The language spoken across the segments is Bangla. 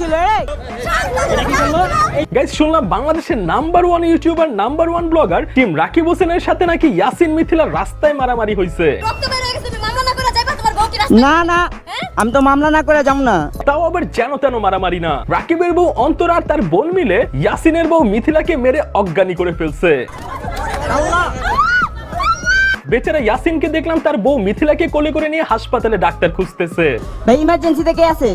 ছিল শুনলাম বাংলাদেশের number one YouTuber number one blogger team Rakib হোসেনের সাথে নাকি ইয়াসিন মিথিলার রাস্তায় মারামারি হয়ে না করে যাইবা তোমার বউ কি রাস্তায়? না না আমি তো মামলা না করে যাব না। তাও আবার যেন তেন মারামারি না। রাকিবের বউ অন্তরা আর তার বোন মিলে ইয়াসিনের বউ মিথিলাকে মেরে অজ্ঞানী করে ফেলছে। বেচারা ইয়াসিনকে দেখলাম তার বউ মিথিলাকে কোলে করে নিয়ে হাসপাতালে ডাক্তার খুঁজতেছে। ভাই ইমার্জেন্সিতে কে আছে?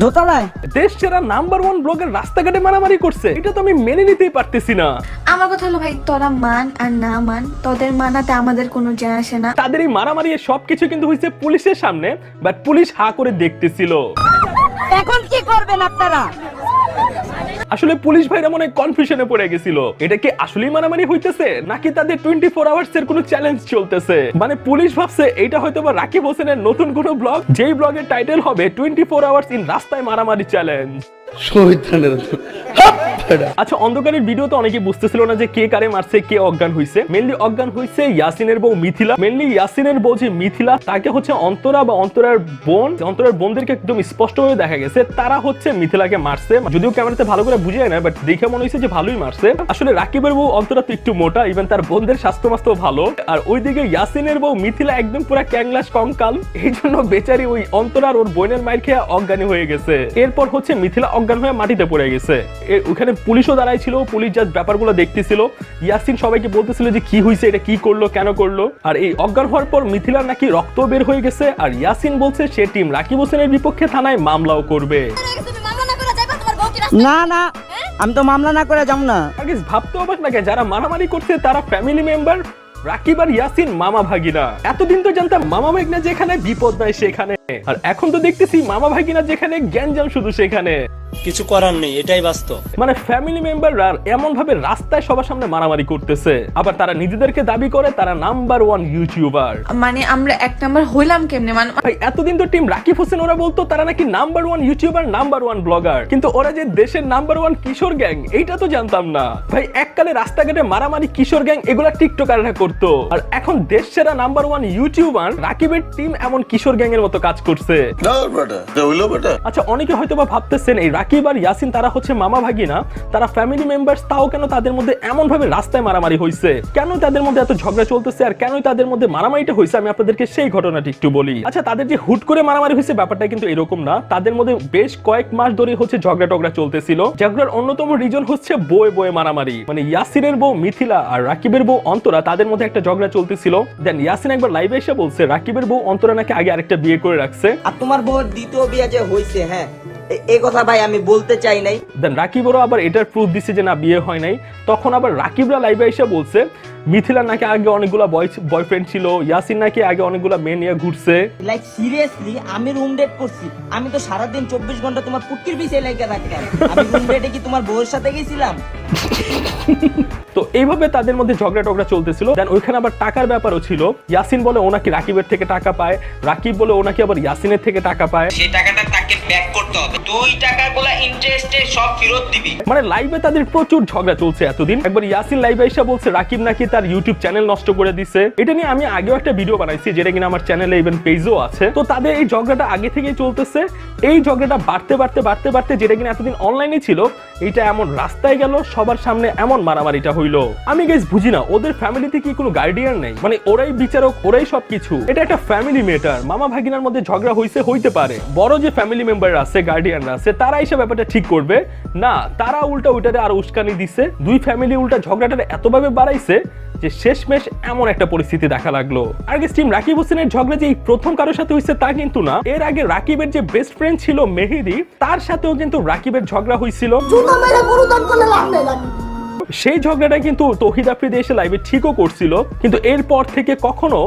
দোতলায়? দেশ সেরা নাম্বার ওয়ান ব্লগের রাস্তাঘাটে মারামারি করছে। এটা তো আমি মেনে নিতেই পারতেছি না। আমার কথা হলো ভাই তোরা মান আর না মান তোদের মানাতে আমাদের কোনো যায় আসে না। তাদের এই মারামারি সবকিছু কিন্তু হয়েছে পুলিশের সামনে বাট পুলিশ হা করে দেখতেছিল। এখন কি করবেন আপনারা? আসলে পুলিশ ভাইরা মনে কনফিউশনে পড়ে গেছিল। এটা কি আসলেই মারামারি হইতেছে, নাকি তাদের টোয়েন্টি ফোর আওয়ার্স এর কোনো চ্যালেঞ্জ চলতেছে? মানে পুলিশ ভাবছে এটা হয়তো বা রাকিব হোসেনের নতুন কোনো ব্লগ যেই ব্লগের টাইটেল হবে টোয়েন্টি ফোর আওয়ার্স ইন রাস্তায় মারামারি চ্যালেঞ্জ শহীদানের আচ্ছা অন্ধকারের ভিডিওতে অনেকে বুঝতেছিল না যে কে কারে মারছে, কে অজ্ঞান মেনলি অজ্ঞান ইয়াসিনের বউ মিথিলা। মেনলি ইয়াসিনের বউ যে মিথিলা, তাকে হচ্ছে অন্তরা বা অন্তরার বোন, অন্তরার বোনদেরকে একদম স্পষ্টভাবে দেখা গেছে, তারা হচ্ছে মিথিলাকে মারছে। যদিও ক্যামেরাতে ভালো করে বুঝে না বাট দেখে মনে হয়েছে যে ভালোই মারছে। আসলে রাকিবের বউ অন্তরা তো একটু মোটা ইভেন তার বোনদের স্বাস্থ্য ভালো। আর ওইদিকে ইয়াসিনের বউ মিথিলা একদম পুরা ক্যাংলাস কঙ্কাল। এই জন্য বেচারি ওই অন্তরার ওর বোনের মায়ের খেয়ে অজ্ঞানী হয়ে গেছে। এরপর হচ্ছে মিথিলা অজ্ঞান হয়ে মাটিতে পড়ে গেছে। ওখানে পুলিশও দাঁড়াই ছিল পুলিশ যা ব্যাপারগুলো দেখতেছিল। ইয়াসিন সবাইকে বলতেছিল যে কি হয়েছে এটা কি করল কেন করল। আর এই অজ্ঞান হওয়ার পর মিথিলার নাকি রক্ত বের হয়ে গেছে আর ইয়াসিন বলছে সে টিম রাকিব হোসেনের বিপক্ষে থানায় মামলাও করবে। না না আমি তো মামলা না করে যাব না। আগে ভাবতে অবাক লাগে যারা মারামারি করছে তারা ফ্যামিলি মেম্বার রাকিব আর ইয়াসিন মামা ভাগিনা। এতদিন তো জানতাম মামা ভাগিনা যেখানে বিপদ নাই সেখানে। আর এখন তো দেখতেছি মামা ভাগিনা যেখানে জ্ঞানজাম শুধু সেখানে। কিছু করার নেই এটাই বাস্তব। মানে ফ্যামিলি মেম্বাররা এমন ভাবে রাস্তায় সবার সামনে মারামারি করতেছে। আবার তারা নিজেদেরকে দাবি করে তারা নাম্বার ওয়ান ইউটিউবার মানে আমরা এক নাম্বার হইলাম কেমনে? মানে ভাই এতদিন তো টিম রাকিব হোসেন ওরা বলতো তারা নাকি number one YouTuber number one blogger কিন্তু ওরা যে দেশের নাম্বার ওয়ান কিশোর গ্যাং এইটা তো জানতাম না। ভাই এককালে রাস্তাঘাটে মারামারি কিশোর গ্যাং এগুলা টিকটকাররা করতো। আর এখন দেশ সেরা নাম্বার ওয়ান ইউটিউবার রাকিবের টিম এমন কিশোর গ্যাং এর মতো কাজ করছে। আচ্ছা অনেকে হয়তো বা ভাবতেছেন এই রাকিব আর ইয়াসিন তারা হচ্ছে মামা ভাগিনা তারা ফ্যামিলি মেম্বার্স তাও কেন তাদের মধ্যে এমন ভাবে রাস্তায় মারামারি হয়েছে কেন তাদের মধ্যে এত ঝগড়া চলতেছে আর কেন তাদের মধ্যে মারামারিটা হয়েছে আমি আপনাদেরকে সেই ঘটনাটি একটু বলি। আচ্ছা তাদের যে হুট করে মারামারি হয়েছে ব্যাপারটা কিন্তু এরকম না। তাদের মধ্যে বেশ কয়েক মাস ধরে হচ্ছে ঝগড়া টগড়া চলতেছিল। ঝগড়ার অন্যতম রিজন হচ্ছে বয়ে বয়ে মারামারি। মানে ইয়াসিনের বউ মিথিলা আর রাকিবের বউ অন্তরা তাদের মধ্যে একটা ঝগড়া চলতেছিল। দেন ইয়াসিন একবার লাইভে এসে বলছে রাকিবের বউ অন্তরা নাকি আগে আরেকটা বিয়ে করে রাখছে আর তোমার বউর দ্বিতীয় বিয়ে যে হয়েছে হ্যাঁ এই কথা ভাই আমি বলতে চাই নাই। দেন রাকিবরও আবার এটার প্রুফ দিচ্ছে যে না বিয়ে হয় নাই। তখন আবার রাকিবরা লাইভে এসে বলছে মিথিলা নাকি আগে অনেকগুলা বয়ফ্রেন্ড ছিল ইয়াসিন নাকি আগে অনেকগুলা মেয়ে নিয়ে ঘুরছে। লাইক সিরিয়াসলি আমি রুম ডেট করছি। আমি তো সারাদিন চব্বিশ ঘণ্টা তোমার পুটকির পিছিয়ে লেগে থাকতাম। আমি রুম ডেটে কি তোমার বউয়ের সাথে গেছিলাম? তো এইভাবে তাদের মধ্যে ঝগড়া টগড়া চলতেছিল। দেন ওইখানে আবার টাকার ব্যাপারও ছিল। ইয়াসিন বলে ও নাকি রাকিবের থেকে টাকা পায় রাকিব বলে ও নাকি আবার ইয়াসিনের থেকে টাকা পায়। সেই টাকাটা তাকে ব্যাক করতে হবে। দুই টাকাগুলো ইন্টারেস্টে সব ফেরত দিবি। মানে লাইভে তাদের প্রচুর ঝগড়া চলছে এতদিন। একবার ইয়াসিন লাইভে এসে বলছে, রাকিব নাকি তার ইউটিউব চ্যানেল নষ্ট করে দিছে? এটা নিয়ে আমি আগেও একটা ভিডিও বানাইছি, যেটা কিনা আমার চ্যানেলে ইভেন পেজও আছে। তো তাদের এই ঝগড়াটা আগে থেকেই চলতেছে। এই ঝগড়াটা বাড়তে বাড়তে বাড়তে বাড়তে যেটা কিনা এতদিন অনলাইনে ছিল, এটা এমন রাস্তায় গেল, সবার সামনে এমন মারামারিটা হইল। আমি গেস বুঝি না, ওদের ফ্যামিলিতে কি কোনো গার্ডিয়ান নেই? মানে ওরাই বিচারক, ওরাই সবকিছু। এটা একটা ফ্যামিলি মেটার মামা ভাগিনার মধ্যে ঝগড়া হইছে, হইতে পারে। বড় যে ফ্যামিলি মেম্বার আছে গার্ডিয়ানরা আছে তারা এসে ব্যাপারটা ঠিক করবে। না, তারা উল্টা ওইটারে আর উস্কানি দিছে। দুই ফ্যামিলি উল্টা ঝগড়াটা এতভাবে বাড়াইছে যে শেষমেশ এমন একটা পরিস্থিতি দেখা লাগল। আর গেস টিম রাকিব হোসেনের ঝগড়া যে প্রথম কারোর সাথে হয়েছে তা কিন্তু না। এর আগে রাকিবের যে বেস্ট ফ্রেন্ড ছিল মেহেদি, তার সাথেও কিন্তু রাকিবের ঝগড়া হয়েছিল। সেই ঝগড়াটা কিন্তু তহিদ আফ্রিদি এসে লাইভে ঠিকও করছিল, কিন্তু এরপর থেকে কখনো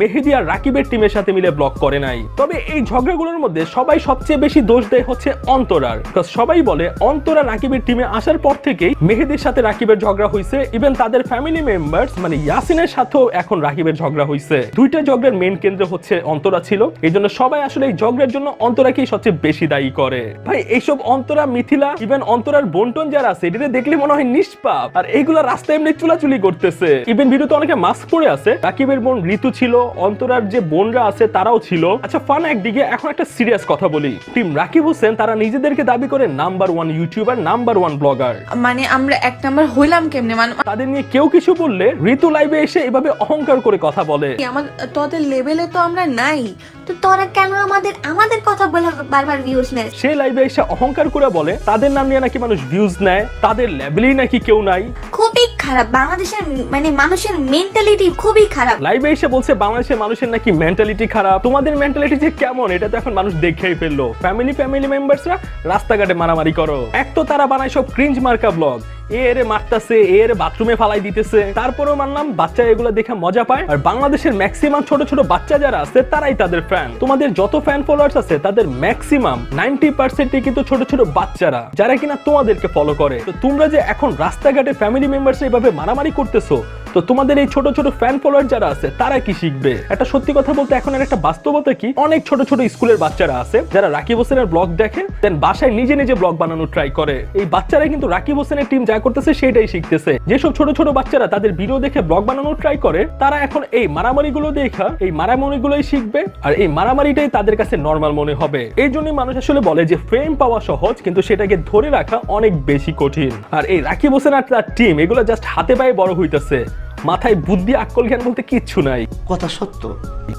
মেহেদি আর রাকিবের টিমের সাথে মিলে ব্লক করে নাই। তবে এই ঝগড়াগুলোর মধ্যে সবাই সবচেয়ে বেশি দোষ দেয় হচ্ছে অন্তরার সবাই বলে অন্তরা রাকিবের টিমে আসার পর থেকেই মেহেদির সাথে রাকিবের ঝগড়া হয়েছে ইভেন তাদের ফ্যামিলি মেম্বার্স মানে ইয়াসিনের সাথেও এখন রাকিবের ঝগড়া হয়েছে দুইটা ঝগড়ার মেন কেন্দ্র হচ্ছে অন্তরা ছিল, এই জন্য সবাই আসলে এই ঝগড়ার জন্য অন্তরাকেই সবচেয়ে বেশি দায়ী করে। ভাই, এইসব অন্তরা, মিথিলা ইভেন অন্তরার বন্টন যারা আছে, এটাতে দেখলে মনে হয় নিষ্পাপ। খারাপ আর এইগুলা রাস্তায় এমনি চুলাচুলি করতেছে। ইভেন ভিডিওতে অনেকে মাস্ক পরে আছে। রাকিবের বোন ঋতু ছিল অন্তরার যে বোনরা আছে তারাও ছিল। আচ্ছা ফান একদিকে এখন একটা সিরিয়াস কথা বলি। টিম রাকিব হোসেন তারা নিজেদেরকে দাবি করে number one YouTuber number one blogger মানে আমরা এক নাম্বার হইলাম কেমনে? মানে তাদের নিয়ে কেউ কিছু বললে ঋতু লাইভে এসে এভাবে অহংকার করে কথা বলে। আমার তোদের লেভেলে তো আমরা নাই। তো তোরা কেন আমাদের আমাদের কথা বলে বারবার ভিউজ নেস সে লাইভে এসে অহংকার করে বলে তাদের নাম নিয়ে নাকি মানুষ ভিউজ নেয় তাদের লেভেলেই নাকি কেউ নাই খুবই খারাপ। বাংলাদেশের মানে মানুষের মেন্টালিটি খুবই খারাপ। লাইভে এসে বলছে বাংলাদেশের মানুষের নাকি মেন্টালিটি খারাপ? তোমাদের মেন্টালিটি যে কেমন এটা তো এখন মানুষ দেখেই ফেলল। ফ্যামিলি ফ্যামিলি মেম্বার্সরা রাস্তাঘাটে মারামারি করো। এক তো তারা বানায় সব ক্রিঞ্জ মার্কা ব্লগ এর মারতাছে, এর বাথরুমে ফালাই দিতেছে। তারপরেও মানলাম বাচ্চা এগুলো দেখে মজা পায়। আর বাংলাদেশের ম্যাক্সিমাম ছোট ছোট বাচ্চা যারা আছে, তারাই তাদের ফ্যান তোমাদের যত ফ্যান ফলোয়ার্স আছে, তাদের ম্যাক্সিমাম নাইনটি পার্সেন্টই কিন্তু ছোট ছোট বাচ্চারা, যারা কিনা তোমাদেরকে ফলো করে। তো তোমরা যে এখন রাস্তাঘাটে ফ্যামিলি মেম্বার্স এইভাবে মারামারি করতেছো তো তোমাদের এই ছোট ছোট ফ্যান ফলোয়ার যারা আছে, তারা কি শিখবে? একটা সত্যি কথা বলতে এখন এর একটা বাস্তবতা কি? অনেক ছোট ছোট স্কুলের বাচ্চারা আছে, যারা রাকিব হোসেনের ব্লগ দেখে দেন বাসায় নিজে নিজে ব্লগ বানানোর ট্রাই করে। এই বাচ্চারা কিন্তু রাকিব হোসেনের টিম যা করতেছে সেটাই শিখতেছে। যেসব ছোট ছোট বাচ্চারা তাদের ভিডিও দেখে ব্লগ বানানোর ট্রাই করে, তারা এখন এই মারামারিগুলো দেখা, এই মারামারিগুলোই শিখবে, আর এই মারামারিটাই তাদের কাছে নর্মাল মনে হবে। এই জন্যই মানুষ আসলে বলে যে ফ্রেম পাওয়া সহজ, কিন্তু সেটাকে ধরে রাখা অনেক বেশি কঠিন। আর এই রাকিব হোসেন আর তার টিম এগুলো জাস্ট হাতে পায়ে বড় হইতেছে। মাথায় বুদ্ধি আক্কল জ্ঞান বলতে কিচ্ছু নাই। কথা সত্য।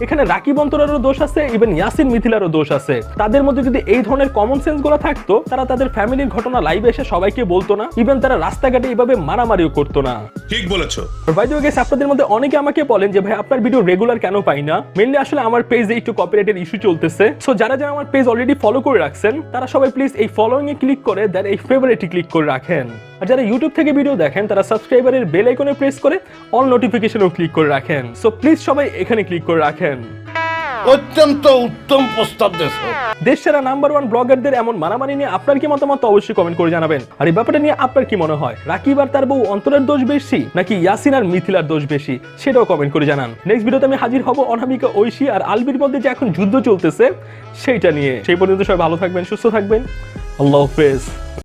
এখানে রাকিব অন্তরারও দোষ আছে ইভেন ইয়াসিন মিথিলারও দোষ আছে। তাদের মধ্যে যদি এই ধরনের কমন সেন্সগুলো থাকতো তারা তাদের ফ্যামিলির ঘটনা লাইভে এসে সবাইকে বলতো না ইভেন তারা রাস্তাঘাটে এইভাবে মারামারিও করতো না। ঠিক বলেছ। বাই দ্য গেস আপনাদের মধ্যে অনেকে আমাকে বলেন যে ভাই আপনার ভিডিও রেগুলার কেন পাই না? মেনলি আসলে আমার পেজে একটু কপিরাইটের ইস্যু চলতেছে। সো যারা যারা আমার পেজ অলরেডি ফলো করে রাখছেন তারা সবাই প্লিজ এই ফলোইং এ ক্লিক করে দেন এই ফেভারিটে ক্লিক করে রাখেন। আর যারা ইউটিউব থেকে ভিডিও দেখেন তারা সাবস্ক্রাইবারের বেল আইকনে প্রেস করে অল নোটিফিকেশনও ক্লিক করে রাখেন। সো প্লিজ সবাই এখানে ক্লিক করে রাখেন। অত্যন্ত উত্তম প্রস্তাব দেশ দেশ সেরা নাম্বার ওয়ান ব্লগারদের এমন মারামারি নিয়ে আপনার কি মতামত অবশ্যই কমেন্ট করে জানাবেন। আর এই ব্যাপারটা নিয়ে আপনার কি মনে হয়? রাকিব আর তার বউ অন্তরের দোষ বেশি নাকি ইয়াসিন আর মিথিলার দোষ বেশি? সেটাও কমেন্ট করে জানান। নেক্সট ভিডিওতে আমি হাজির হব অনামিকা ঐশী আর আলবির মধ্যে যে এখন যুদ্ধ চলতেছে সেইটা নিয়ে। সেই পর্যন্ত সবাই ভালো থাকবেন সুস্থ থাকবেন। আল্লাহ হাফেজ।